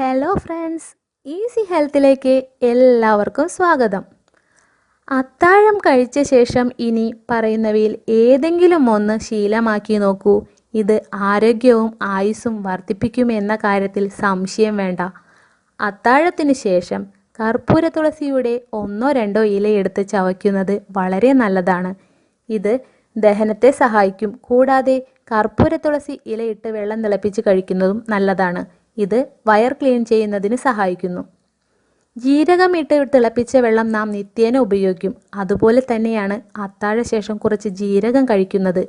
Hello friends easy ഹെൽത്തിലേക്ക് എല്ലാവർക്കും സ്വാഗതം. അത്താഴം കഴിച്ച ശേഷം ഇനി പറയുന്നവയിൽ ഏതെങ്കിലും ഒന്ന് ശീലമാക്കി നോക്കൂ. ഇത് ആരോഗ്യവും ആയുസ്സും വർദ്ധിപ്പിക്കുമെന്ന കാര്യത്തിൽ സംശയം വേണ്ട. അത്താഴത്തിന് ശേഷം കർപ്പൂര തുളസിയുടെ ഒന്നോ രണ്ടോ ഇല ഇലയെടുത്ത് ചവയ്ക്കുന്നത് വളരെ നല്ലതാണ്. ഇത് ദഹനത്തെ സഹായിക്കും. കൂടാതെ കർപ്പൂര തുളസി ഇലയിട്ട് വെള്ളം തിളപ്പിച്ച് കഴിക്കുന്നതും നല്ലതാണ്. ഇത് വയർ ക്ലീൻ ചെയ്യുന്നതിന് സഹായിക്കുന്നു. ജീരകം ഇട്ട് തിളപ്പിച്ച വെള്ളം നാം നിത്യേന ഉപയോഗിക്കും. അതുപോലെ തന്നെയാണ് അത്താഴ ശേഷം കുറച്ച് ജീരകം കഴിക്കുന്നത്.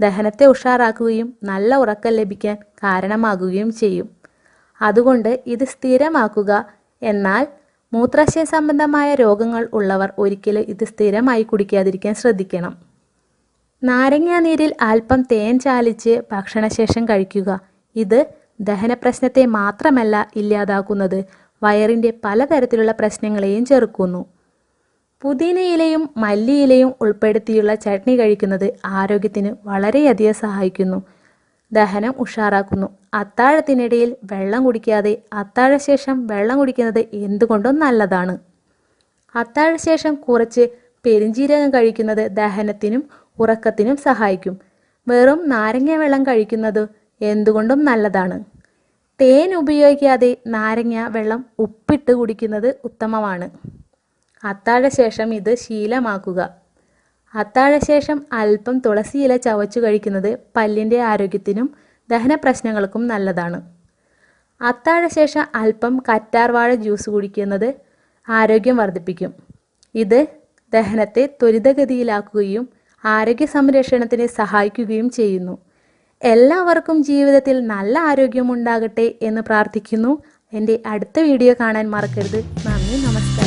ദഹനത്തെ ഉഷാറാക്കുകയും നല്ല ഉറക്കം ലഭിക്കാൻ കാരണമാകുകയും ചെയ്യും. അതുകൊണ്ട് ഇത് സ്ഥിരമാക്കുക. എന്നാൽ മൂത്രാശയ സംബന്ധമായ രോഗങ്ങൾ ഉള്ളവർ ഒരിക്കലും ഇത് സ്ഥിരമായി കുടിക്കാതിരിക്കാൻ ശ്രദ്ധിക്കണം. നാരങ്ങാനീരിൽ അല്പം തേൻ ചാലിച്ച് ഭക്ഷണശേഷം കഴിക്കുക. ഇത് ദഹന പ്രശ്നത്തെ മാത്രമല്ല ഇല്ലാതാക്കുന്നത്. വയറിന്റെ പലതരത്തിലുള്ള പ്രശ്നങ്ങളെയും ചെറുക്കുന്നു. പുതിനയിലയും മല്ലിയിലയും ഉൾപ്പെടുത്തിയുള്ള ചട്നി കഴിക്കുന്നത് ആരോഗ്യത്തിന് വളരെയധികം സഹായിക്കുന്നു. ദഹനം ഉഷാറാക്കുന്നു. അത്താഴത്തിനിടയിൽ വെള്ളം കുടിക്കാതെ അത്താഴശേഷം വെള്ളം കുടിക്കുന്നത് എന്തുകൊണ്ടും നല്ലതാണ്. അത്താഴശേഷം കുറച്ച് പെരിഞ്ജീരകം കഴിക്കുന്നത് ദഹനത്തിനും ഉറക്കത്തിനും സഹായിക്കും. വെറും നാരങ്ങ വെള്ളം കഴിക്കുന്നത് എന്തുകൊണ്ടും നല്ലതാണ്. തേൻ ഉപയോഗിക്കാതെ നാരങ്ങ വെള്ളം ഉപ്പിട്ട് കുടിക്കുന്നത് ഉത്തമമാണ്. അത്താഴശേഷം ഇത് ശീലമാക്കുക. അത്താഴശേഷം അല്പം തുളസി ഇല ചവച്ചു കഴിക്കുന്നത് പല്ലിന്റെ ആരോഗ്യത്തിനും ദഹന പ്രശ്നങ്ങൾക്കും നല്ലതാണ്. അത്താഴശേഷം അല്പം കറ്റാർവാഴ ജ്യൂസ് കുടിക്കുന്നത് ആരോഗ്യം വർദ്ധിപ്പിക്കും. ഇത് ദഹനത്തെ ത്വരിതഗതിയിലാക്കുകയും ആരോഗ്യ സംരക്ഷണത്തിന് സഹായിക്കുകയും ചെയ്യുന്നു. എല്ലാവർക്കും ജീവിതത്തിൽ നല്ല ആരോഗ്യമുണ്ടാകട്ടെ എന്ന് പ്രാർത്ഥിക്കുന്നു. എന്റെ അടുത്ത വീഡിയോ കാണാൻ മറക്കരുത്. നന്ദി നമസ്കാരം.